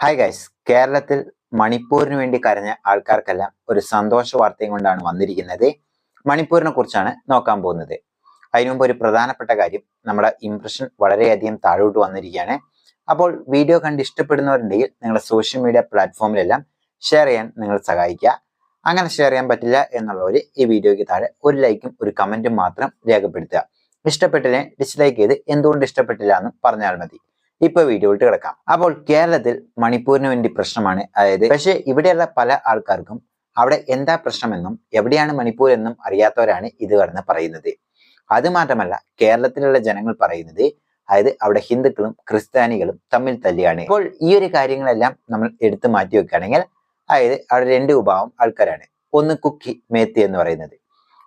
Hi guys കേരളത്തിൽ മണിപ്പൂരിന് വേണ്ടി കരഞ്ഞ ആൾക്കാർക്കെല്ലാം ഒരു സന്തോഷ വാർത്തയും കൊണ്ടാണ് വന്നിരിക്കുന്നത്. മണിപ്പൂരിനെ കുറിച്ചാണ് നോക്കാൻ പോകുന്നത്. അതിനു മുമ്പ് ഒരു പ്രധാനപ്പെട്ട കാര്യം നമ്മുടെ ഇംപ്രഷൻ വളരെയധികം താഴോട്ട് വന്നിരിക്കുകയാണ്. അപ്പോൾ വീഡിയോ കണ്ട് ഇഷ്ടപ്പെടുന്നവരുണ്ടെങ്കിൽ നിങ്ങളുടെ സോഷ്യൽ മീഡിയ പ്ലാറ്റ്ഫോമിലെല്ലാം ഷെയർ ചെയ്യാൻ നിങ്ങൾ സഹായിക്കുക. അങ്ങനെ ഷെയർ ചെയ്യാൻ പറ്റില്ല എന്നുള്ളവർ ഈ വീഡിയോയ്ക്ക് താഴെ ഒരു ലൈക്കും ഒരു കമന്റും മാത്രം രേഖപ്പെടുത്തുക. ഇഷ്ടപ്പെട്ടില്ലേ ഡിസ്ലൈക്ക് ചെയ്ത് എന്തുകൊണ്ട് ഇഷ്ടപ്പെട്ടില്ല എന്നും പറഞ്ഞാൽ മതി. ഇപ്പൊ വീഡിയോയിട്ട് കിടക്കാം. അപ്പോൾ കേരളത്തിൽ മണിപ്പൂരിന് വേണ്ടി പ്രശ്നമാണ്. അതായത് പക്ഷേ ഇവിടെയുള്ള പല ആൾക്കാർക്കും അവിടെ എന്താ പ്രശ്നമെന്നും എവിടെയാണ് മണിപ്പൂർ എന്നും അറിയാത്തവരാണ് ഇത് കടന്ന് പറയുന്നത്. അത് മാത്രമല്ല കേരളത്തിലുള്ള ജനങ്ങൾ പറയുന്നത് അതായത് അവിടെ ഹിന്ദുക്കളും ക്രിസ്ത്യാനികളും തമ്മിൽ തല്ലിയാണ്. ഇപ്പോൾ ഈ ഒരു കാര്യങ്ങളെല്ലാം നമ്മൾ എടുത്തു മാറ്റി വെക്കുകയാണെങ്കിൽ അതായത് അവിടെ രണ്ട് വിഭാഗം ആൾക്കാരാണ്. ഒന്ന് കുക്കി മേത്തി എന്ന് പറയുന്നത്.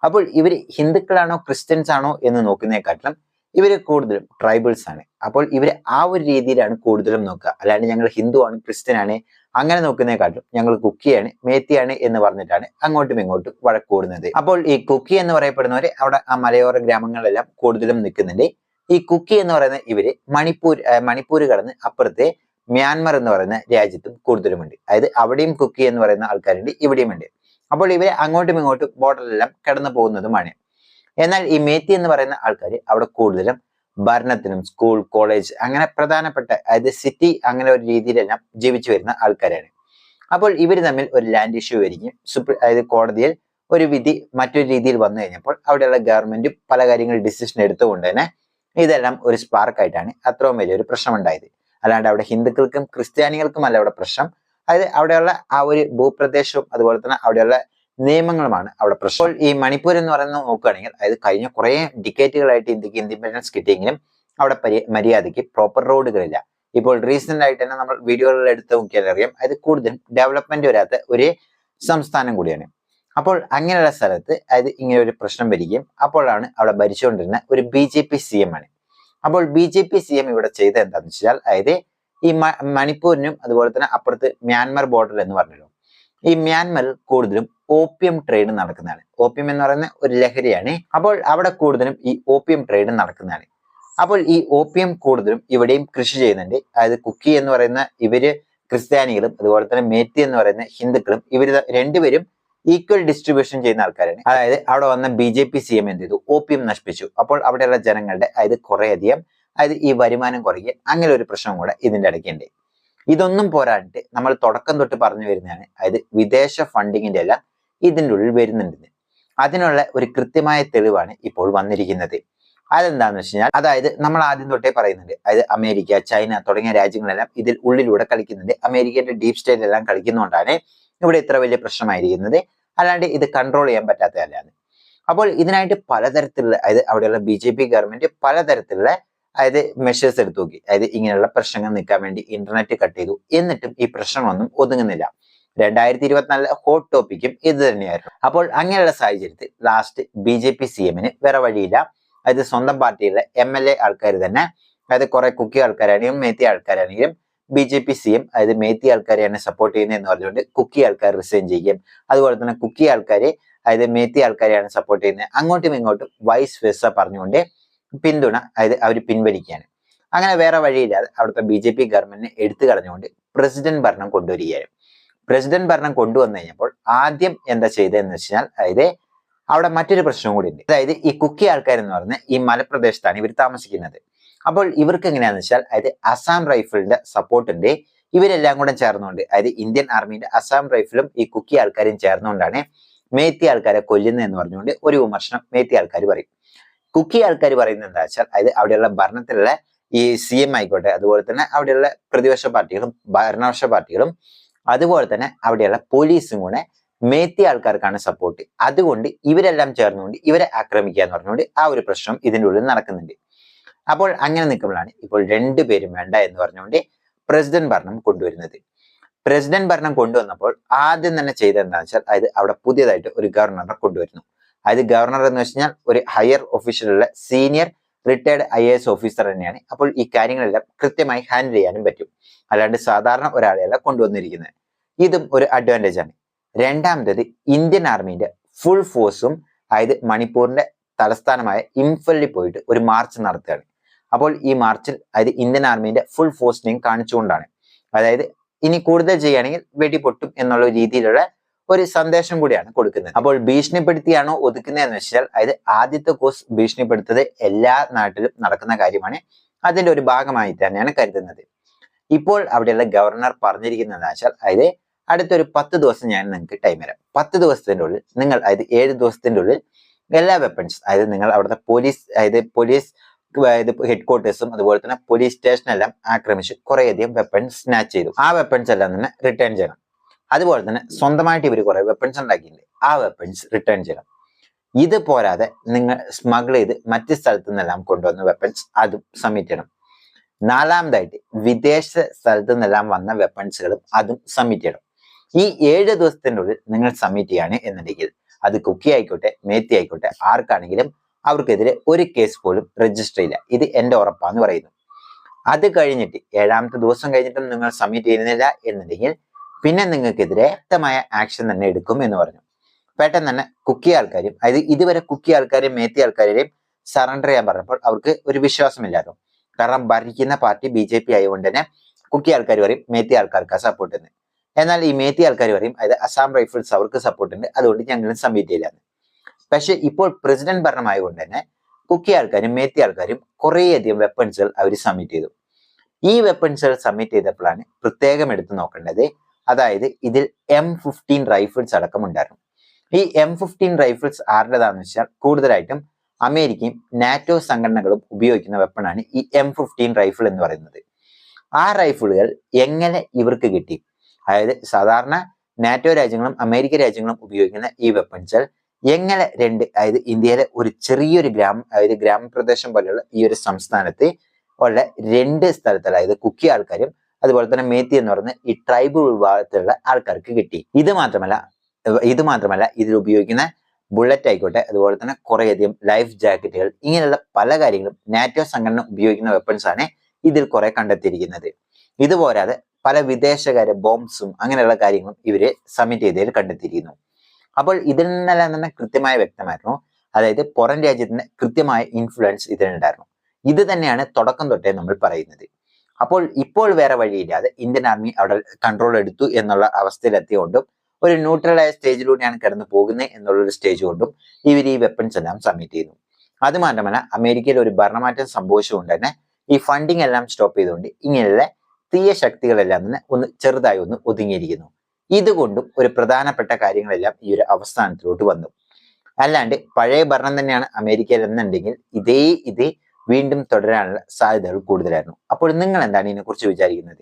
അപ്പോൾ ഇവർ ഹിന്ദുക്കളാണോ ക്രിസ്ത്യൻസ് ആണോ എന്ന് നോക്കുന്നതിനെക്കാട്ടിലും ഇവർ കൂടുതലും ട്രൈബൽസ് ആണ്. അപ്പോൾ ഇവർ ആ ഒരു രീതിയിലാണ് കൂടുതലും നോക്കുക. അല്ലാണ്ട് ഞങ്ങൾ ഹിന്ദു ആണ് ക്രിസ്ത്യൻ ആണ് അങ്ങനെ നോക്കുന്നതിനെക്കാട്ടും ഞങ്ങൾ കുക്കിയാണ് മേത്തിയാണ് എന്ന് പറഞ്ഞിട്ടാണ് അങ്ങോട്ടും ഇങ്ങോട്ടും വഴക്കൂടുന്നത് അപ്പോൾ ഈ കുക്കി എന്ന് പറയപ്പെടുന്നവര് അവിടെ ആ മലയോര ഗ്രാമങ്ങളെല്ലാം കൂടുതലും നിൽക്കുന്നുണ്ട്. ഈ കുക്കി എന്ന് പറയുന്ന ഇവർ മണിപ്പൂർ മണിപ്പൂർ കടന്ന് അപ്പുറത്തെ മ്യാൻമർ എന്ന് പറയുന്ന രാജ്യത്തും കൂടുതലുമുണ്ട്. അതായത് അവിടെയും കുക്കി എന്ന് പറയുന്ന ആൾക്കാരുണ്ട് ഇവിടെയും ഉണ്ട്. അപ്പോൾ ഇവർ അങ്ങോട്ടും ഇങ്ങോട്ടും ബോർഡറിലെല്ലാം കടന്നു പോകുന്നതുമാണ്. എന്നാൽ ഈ മേത്തി എന്ന് പറയുന്ന ആൾക്കാർ അവിടെ കൂടുതലും ഭരണത്തിനും സ്കൂൾ കോളേജ് അങ്ങനെ പ്രധാനപ്പെട്ട അതായത് സിറ്റി അങ്ങനെ ഒരു രീതിയിലെല്ലാം ജീവിച്ചു വരുന്ന ആൾക്കാരാണ്. അപ്പോൾ ഇവർ തമ്മിൽ ഒരു ലാൻഡ് ഇഷ്യൂ ആയിരിക്കും. സുപ്രീം അതായത് കോടതിയിൽ ഒരു വിധി മറ്റൊരു രീതിയിൽ വന്നു കഴിഞ്ഞപ്പോൾ അവിടെയുള്ള ഗവൺമെന്റ് പല കാര്യങ്ങൾ ഡിസിഷൻ എടുത്തുകൊണ്ട് തന്നെ ഇതെല്ലാം ഒരു സ്പാർക്ക് ആയിട്ടാണ് അത്രയും വലിയൊരു പ്രശ്നം ഉണ്ടായത് അല്ലാണ്ട് അവിടെ ഹിന്ദുക്കൾക്കും ക്രിസ്ത്യാനികൾക്കും അല്ല അവിടെ പ്രശ്നം. അതായത് അവിടെയുള്ള ആ ഒരു ഭൂപ്രദേശവും അതുപോലെ തന്നെ അവിടെയുള്ള നിയമങ്ങളുമാണ് അവിടെ പ്രശ്നം. ഈ മണിപ്പൂർ എന്ന് പറയുന്നത് നോക്കുകയാണെങ്കിൽ അതായത് കഴിഞ്ഞ കുറേ ഡിക്കേറ്റുകളായിട്ട് ഇന്ത്യയ്ക്ക് ഇൻഡിപെൻഡൻസ് കിട്ടിയെങ്കിലും അവിടെ മര്യാദയ്ക്ക് പ്രോപ്പർ റോഡുകളില്ല ഇപ്പോൾ റീസെന്റ് ആയിട്ട് തന്നെ നമ്മൾ വീഡിയോകളിൽ എടുത്ത് നോക്കിയാൽ അറിയാം അത് കൂടുതലും ഡെവലപ്മെന്റ് വരാത്ത ഒരു സംസ്ഥാനം കൂടിയാണ്. അപ്പോൾ അങ്ങനെയുള്ള സ്ഥലത്ത് അതായത് ഇങ്ങനെ ഒരു പ്രശ്നം വരികയും അപ്പോഴാണ് അവിടെ ഭരിച്ചുകൊണ്ടിരുന്ന ഒരു B J P C M ആണ്. അപ്പോൾ B J P C M ഇവിടെ ചെയ്തത് എന്താണെന്ന് വെച്ചാൽ അതായത് ഈ മണിപ്പൂരിനും അതുപോലെ തന്നെ അപ്പുറത്ത് മ്യാൻമർ ബോർഡർ എന്ന് പറഞ്ഞല്ലോ ഈ മ്യാൻമറിൽ കൂടുതലും ഓപ്പിയം ട്രേഡ് നടക്കുന്നതാണ്. ഓപ്പിയം എന്ന് പറയുന്ന ഒരു ലഹരിയാണ്. അപ്പോൾ അവിടെ കൂടുതലും ഈ ഓപ്പിയം ട്രേഡ് നടക്കുന്നതാണ്. അപ്പോൾ ഈ ഓപ്പിയം കൂടുതലും ഇവിടെയും കൃഷി ചെയ്യുന്നുണ്ട്. അതായത് കുക്കി എന്ന് പറയുന്ന ഇവർ ക്രിസ്ത്യാനികളും അതുപോലെ തന്നെ മേത്തി എന്ന് പറയുന്ന ഹിന്ദുക്കളും ഇവർ രണ്ടുപേരും ഈക്വൽ ഡിസ്ട്രിബ്യൂഷൻ ചെയ്യുന്ന ആൾക്കാരാണ്. അതായത് അവിടെ വന്ന B J P C M എന്ത് ചെയ്തു? ഓപ്പിയം നശിപ്പിച്ചു. അപ്പോൾ അവിടെയുള്ള ജനങ്ങളുടെ അതായത് കുറേയധികം അതായത് ഈ വരുമാനം കുറയ്ക്കുക അങ്ങനെ ഒരു പ്രശ്നം കൂടെ ഇതിന്റെ ഇടയ്ക്കുണ്ട്. ഇതൊന്നും പോരാണ്ട് നമ്മൾ തുടക്കം തൊട്ട് പറഞ്ഞു വരുന്നതാണ്. അതായത് വിദേശ ഫണ്ടിങ്ങിന്റെ എല്ലാം ഇതിന്റെ ഉള്ളിൽ വരുന്നുണ്ടെന്ന്. അതിനുള്ള ഒരു കൃത്യമായ തെളിവാണ് ഇപ്പോൾ വന്നിരിക്കുന്നത്. അതെന്താന്ന് വെച്ച് കഴിഞ്ഞാൽ അതായത് നമ്മൾ ആദ്യം തൊട്ടേ പറയുന്നുണ്ട്. അതായത് അമേരിക്ക ചൈന തുടങ്ങിയ രാജ്യങ്ങളെല്ലാം ഇതിൽ ഉള്ളിലൂടെ കളിക്കുന്നുണ്ട്. അമേരിക്കയുടെ ഡീപ് സ്റ്റേറ്റ് എല്ലാം കളിക്കുന്നതുകൊണ്ടാണ് ഇവിടെ ഇത്ര വലിയ പ്രശ്നമായിരിക്കുന്നത്. അല്ലാണ്ട് ഇത് കൺട്രോൾ ചെയ്യാൻ പറ്റാത്തതല്ലാണ് അപ്പോൾ ഇതിനായിട്ട് പലതരത്തിലുള്ള അതായത് അവിടെയുള്ള ബി ജെ പി ഗവൺമെന്റ് പലതരത്തിലുള്ള അതായത് മെഷേഴ്സ് എടുത്തു നോക്കി. അതായത് ഇങ്ങനെയുള്ള പ്രശ്നങ്ങൾ നിൽക്കാൻ വേണ്ടി ഇന്റർനെറ്റ് കട്ട് ചെയ്തു. എന്നിട്ടും ഈ പ്രശ്നങ്ങളൊന്നും ഒതുങ്ങുന്നില്ല. രണ്ടായിരത്തി ഇരുപത്തിനാലിലെ ഹോട്ട് ടോപ്പിക്കും ഇത് തന്നെയായിരുന്നു. അപ്പോൾ അങ്ങനെയുള്ള സാഹചര്യത്തിൽ last B J P C എമ്മിന് വേറെ വഴിയില്ല. അതായത് സ്വന്തം പാർട്ടിയിലെ എം എൽ എ ആൾക്കാർ തന്നെ അതായത് കുറെ കുക്കി ആൾക്കാരാണെങ്കിലും മേത്തി ആൾക്കാരാണെങ്കിലും B J P C M അതായത് മേത്തി ആൾക്കാരെയാണ് സപ്പോർട്ട് ചെയ്യുന്നത് എന്ന് പറഞ്ഞുകൊണ്ട് കുക്കി ആൾക്കാർ റിസൈൻ ചെയ്യുകയും അതുപോലെ തന്നെ കുക്കി ആൾക്കാരെ അതായത് മേത്തി ആൾക്കാരെയാണ് സപ്പോർട്ട് ചെയ്യുന്നത്. അങ്ങോട്ടും ഇങ്ങോട്ടും വൈസ് വെസ പറഞ്ഞുകൊണ്ട് പിന്തുണ അതായത് അവർ പിൻവലിക്കുകയാണ് അങ്ങനെ വേറെ വഴിയില്ലാതെ അവിടുത്തെ ബി ജെ പി ഗവൺമെന്റിനെ എടുത്തു കളഞ്ഞുകൊണ്ട് പ്രസിഡന്റ് ഭരണം കൊണ്ടുവരികയായിരുന്നു പ്രസിഡന്റ് ഭരണം കൊണ്ടുവന്നു കഴിഞ്ഞപ്പോൾ ആദ്യം എന്താ ചെയ്തതെന്ന് വെച്ചാൽ അതായത് അവിടെ മറ്റൊരു പ്രശ്നം കൂടി ഉണ്ട്. അതായത് ഈ കുക്കി ആൾക്കാരെന്ന് പറഞ്ഞ ഈ മലപ്രദേശത്താണ് ഇവർ താമസിക്കുന്നത്. അപ്പോൾ ഇവർക്ക് എങ്ങനെയാന്ന് വെച്ചാൽ അതായത് അസാം റൈഫിളിന്റെ സപ്പോർട്ടുണ്ട് ഇവരെല്ലാം കൂടെ ചേർന്നുകൊണ്ട് അതായത് ഇന്ത്യൻ ആർമിന്റെ അസാം റൈഫിളും ഈ കുക്കി ആൾക്കാരും ചേർന്നുകൊണ്ടാണ് മേത്തി ആൾക്കാരെ കൊല്ലുന്നത് എന്ന് പറഞ്ഞുകൊണ്ട് ഒരു വിമർശനം മേത്തി ആൾക്കാർ പറയും. കുക്കി ആൾക്കാർ പറയുന്നത് എന്താ വെച്ചാൽ അതായത് അവിടെയുള്ള ഭരണത്തിലുള്ള ഈ സി എം ആയിക്കോട്ടെ അതുപോലെ തന്നെ അവിടെയുള്ള പ്രതിപക്ഷ പാർട്ടികളും ഭരണപക്ഷ പാർട്ടികളും അതുപോലെ തന്നെ അവിടെയുള്ള പോലീസും കൂടെ മേത്തി ആൾക്കാർക്കാണ് സപ്പോർട്ട് അതുകൊണ്ട് ഇവരെല്ലാം ചേർന്നുകൊണ്ട് ഇവരെ ആക്രമിക്കുക എന്ന് പറഞ്ഞുകൊണ്ട് ആ ഒരു പ്രശ്നം ഇതിന്റെ ഉള്ളിൽ നടക്കുന്നുണ്ട്. അപ്പോൾ അങ്ങനെ നിൽക്കുമ്പോഴാണ് ഇപ്പോൾ രണ്ടു പേരും വേണ്ട എന്ന് പറഞ്ഞുകൊണ്ട് പ്രസിഡന്റ് ഭരണം കൊണ്ടുവരുന്നത്. പ്രസിഡന്റ് ഭരണം കൊണ്ടുവന്നപ്പോൾ ആദ്യം തന്നെ ചെയ്ത വെച്ചാൽ അതായത് അവിടെ പുതിയതായിട്ട് ഒരു ഗവർണറെ കൊണ്ടുവരുന്നു. അതായത് ഗവർണർ എന്ന് വെച്ച് കഴിഞ്ഞാൽ ഒരു higher ഒഫീഷ്യലുള്ള senior retired I A S officer തന്നെയാണ്. അപ്പോൾ ഈ കാര്യങ്ങളെല്ലാം കൃത്യമായി ഹാൻഡിൽ ചെയ്യാനും പറ്റും. അല്ലാണ്ട് സാധാരണ ഒരാളെയല്ല കൊണ്ടുവന്നിരിക്കുന്നത്. ഇതും ഒരു അഡ്വാന്റേജ് ആണ്. രണ്ടാമത്തേത് ഇന്ത്യൻ ആർമിന്റെ ഫുൾ ഫോഴ്സും അതായത് മണിപ്പൂരിന്റെ തലസ്ഥാനമായ ഇംഫലിൽ പോയിട്ട് ഒരു മാർച്ച് നടത്തുകയാണ്. അപ്പോൾ ഈ മാർച്ചിൽ അതായത് ഇന്ത്യൻ ആർമിന്റെ ഫുൾ ഫോഴ്സിനെയും കാണിച്ചുകൊണ്ടാണ്. അതായത് ഇനി കൂടുതൽ ചെയ്യുകയാണെങ്കിൽ വെടിപൊട്ടും എന്നുള്ള രീതിയിലുള്ള ഒരു സന്ദേശം കൂടിയാണ് കൊടുക്കുന്നത്. അപ്പോൾ ഭീഷണിപ്പെടുത്തിയാണോ ഒതുക്കുന്നതെന്ന് വെച്ചാൽ അതായത് ആദ്യത്തെ കോഴ്സ് ഭീഷണിപ്പെടുത്തത് എല്ലാ നാട്ടിലും നടക്കുന്ന കാര്യമാണ്. അതിന്റെ ഒരു ഭാഗമായി തന്നെയാണ് കരുതുന്നത്. ഇപ്പോൾ അവിടെയുള്ള ഗവർണർ പറഞ്ഞിരിക്കുന്നത് വെച്ചാൽ അതായത് അടുത്തൊരു പത്ത് ദിവസം ഞാൻ നിങ്ങൾക്ക് ടൈം തരാം. പത്ത് ദിവസത്തിന്റെ ഉള്ളിൽ നിങ്ങൾ അതായത് ഏഴ് ദിവസത്തിന്റെ ഉള്ളിൽ എല്ലാ വെപ്പൺസ് അതായത് നിങ്ങൾ അവിടുത്തെ പോലീസ് അതായത് പോലീസ് അതായത് ഹെഡ് ക്വാർട്ടേഴ്സും അതുപോലെ തന്നെ പോലീസ് സ്റ്റേഷനെല്ലാം ആക്രമിച്ച് കുറേയധികം വെപ്പൺസ് സ്നാച്ച് ചെയ്തു. ആ വെപ്പൺസ് എല്ലാം തന്നെ റിട്ടേൺ ചെയ്യണം. അതുപോലെ തന്നെ സ്വന്തമായിട്ട് ഇവർ കുറെ വെപ്പൺസ് ഉണ്ടാക്കിയിട്ടുണ്ട്. ആ വെപ്പൺസ് റിട്ടേൺ ചെയ്യണം. ഇത് പോരാതെ നിങ്ങൾ സ്മഗിൾ ചെയ്ത് മറ്റ് സ്ഥലത്തു നിന്നെല്ലാം കൊണ്ടുവന്ന വെപ്പൺസ് അതും സബ്മിറ്റ് ചെയ്യണം. നാലാമതായിട്ട് വിദേശ സ്ഥലത്തു നിന്നെല്ലാം വന്ന വെപ്പൺസുകളും അതും സബ്മിറ്റ് ചെയ്യണം. ഈ ഏഴ് ദിവസത്തിന്റെ ഉള്ളിൽ നിങ്ങൾ സബ്മിറ്റ് ചെയ്യാണ് എന്നുണ്ടെങ്കിൽ അത് കുക്കി ആയിക്കോട്ടെ മേത്തി ആയിക്കോട്ടെ ആർക്കാണെങ്കിലും അവർക്കെതിരെ ഒരു കേസ് പോലും രജിസ്റ്റർ ചെയ്യില്ല. ഇത് എന്റെ ഉറപ്പാന്ന് പറയുന്നു. അത് കഴിഞ്ഞിട്ട് ഏഴാമത്തെ ദിവസം കഴിഞ്ഞിട്ടും നിങ്ങൾ സബ്മിറ്റ് ചെയ്യുന്നില്ല എന്നുണ്ടെങ്കിൽ പിന്നെ നിങ്ങൾക്കെതിരെ വ്യക്തമായ ആക്ഷൻ തന്നെ എടുക്കും എന്ന് പറഞ്ഞു. പെട്ടെന്ന് തന്നെ കുക്കി ആൾക്കാരും അതായത് ഇതുവരെ കുക്കി ആൾക്കാരെയും മേത്തി ആൾക്കാരെയും സറണ്ടർ ചെയ്യാൻ പറഞ്ഞപ്പോൾ അവർക്ക് ഒരു വിശ്വാസമില്ലായിരുന്നു. കാരണം ഭരിക്കുന്ന പാർട്ടി ബി ജെ പി ആയതുകൊണ്ട് തന്നെ കുക്കി ആൾക്കാർ പറയും മേത്തി ആൾക്കാർക്ക് സപ്പോർട്ട് ഉണ്ട്. എന്നാൽ ഈ മേത്തി ആൾക്കാർ പറയും അതായത് അസാം റൈഫിൾസ് അവർക്ക് സപ്പോർട്ട് ഉണ്ട്. അതുകൊണ്ട് ഞങ്ങളും സബ്മിറ്റ് ചെയ്യില്ലാന്ന് പക്ഷെ ഇപ്പോൾ പ്രസിഡന്റ് ഭരണമായതുകൊണ്ട് തന്നെ കുക്കി ആൾക്കാരും മേത്തി ആൾക്കാരും കുറേയധികം വെപ്പൺസുകൾ അവർ സബ്മിറ്റ് ചെയ്തു. ഈ വെപ്പൺസുകൾ സബ്മിറ്റ് ചെയ്തപ്പോഴാണ് പ്രത്യേകം എടുത്തു നോക്കേണ്ടത് അതായത് ഇതിൽ എം ഫിഫ്റ്റീൻ റൈഫിൾസ് അടക്കം ഉണ്ടായിരുന്നു. ഈ എം ഫിഫ്റ്റീൻ റൈഫിൾസ് ആരുടേതാണെന്ന് വെച്ചാൽ കൂടുതലായിട്ടും അമേരിക്കയും നാറ്റോ സംഘടനകളും ഉപയോഗിക്കുന്ന വെപ്പണാണ് ഈ എം ഫിഫ്റ്റീൻ റൈഫിൾ എന്ന് പറയുന്നത്. ആ റൈഫിളുകൾ എങ്ങനെ ഇവർക്ക് കിട്ടി? അതായത് സാധാരണ നാറ്റോ രാജ്യങ്ങളും അമേരിക്ക രാജ്യങ്ങളും ഉപയോഗിക്കുന്ന ഈ വെപ്പൺസ് എങ്ങനെ രണ്ട് അതായത് ഇന്ത്യയിലെ ഒരു ചെറിയൊരു ഗ്രാമം അതായത് ഗ്രാമപ്രദേശം പോലെയുള്ള ഈ ഒരു സംസ്ഥാനത്ത് ഉള്ള രണ്ട് സ്ഥലത്തുള്ള അതായത് കുക്കി ആൾക്കാരും അതുപോലെ തന്നെ മേത്തി എന്ന് പറയുന്ന ഈ ട്രൈബ് വിഭാഗത്തിലുള്ള ആൾക്കാർക്ക് കിട്ടി. ഇത് മാത്രമല്ല ഇത് മാത്രമല്ല ഇതിൽ ഉപയോഗിക്കുന്ന ബുള്ളറ്റ് ആയിക്കോട്ടെ അതുപോലെ തന്നെ കുറേയധികം ലൈഫ് ജാക്കറ്റുകൾ ഇങ്ങനെയുള്ള പല കാര്യങ്ങളും നാറ്റോ സംഘടന ഉപയോഗിക്കുന്ന വെപ്പൺസ് ആണ് ഇതിൽ കുറെ കണ്ടെത്തിയിരിക്കുന്നത്. ഇതുപോരാതെ പല വിദേശകാര്യ ബോംബ്സും അങ്ങനെയുള്ള കാര്യങ്ങളും ഇവർ സബ്മിറ്റ് ചെയ്തതിൽ കണ്ടെത്തിയിരിക്കുന്നു. അപ്പോൾ ഇതിൽ നിന്നെല്ലാം തന്നെ കൃത്യമായി വ്യക്തമായിരുന്നു. അതായത് പുറം രാജ്യത്തിന്റെ കൃത്യമായ ഇൻഫ്ലുവൻസ് ഇതിനുണ്ടായിരുന്നു ഇത് തന്നെയാണ് തുടക്കം തൊട്ടേ നമ്മൾ പറയുന്നത്. അപ്പോൾ ഇപ്പോൾ വേറെ വഴിയില്ലാതെ ഇന്ത്യൻ ആർമി അവിടെ കൺട്രോൾ എടുത്തു എന്നുള്ള അവസ്ഥയിലെത്തിയോണ്ടും ഒരു ന്യൂട്രലായ സ്റ്റേജിലൂടെയാണ് കടന്നു പോകുന്നത് എന്നുള്ള ഒരു സ്റ്റേജ് കൊണ്ടും ഇവർ ഈ വെപ്പൺസ് എല്ലാം സബ്മിറ്റ് ചെയ്തു അത് മാത്രമല്ല അമേരിക്കയിൽ ഒരു ഭരണമാറ്റം സംഭവിച്ചുകൊണ്ട് തന്നെ ഈ ഫണ്ടിങ് എല്ലാം സ്റ്റോപ്പ് ചെയ്തുകൊണ്ട് ഇങ്ങനെയുള്ള തീയ ശക്തികളെല്ലാം തന്നെ ഒന്ന് ചെറുതായി ഒന്ന് ഒതുങ്ങിയിരിക്കുന്നു. ഇതുകൊണ്ടും ഒരു പ്രധാനപ്പെട്ട കാര്യങ്ങളെല്ലാം ഈ ഒരു അവസ്ഥാനത്തിലോട്ട് വന്നു. അല്ലാണ്ട് പഴയ ഭരണം തന്നെയാണ് അമേരിക്കയിൽ എന്നുണ്ടെങ്കിൽ ഇതേ ഇതേ വീണ്ടും തുടരാനുള്ള സാധ്യതകൾ കൂടുതലായിരുന്നു. അപ്പോൾ നിങ്ങൾ എന്താണ് ഇതിനെക്കുറിച്ച് വിചാരിക്കുന്നത്?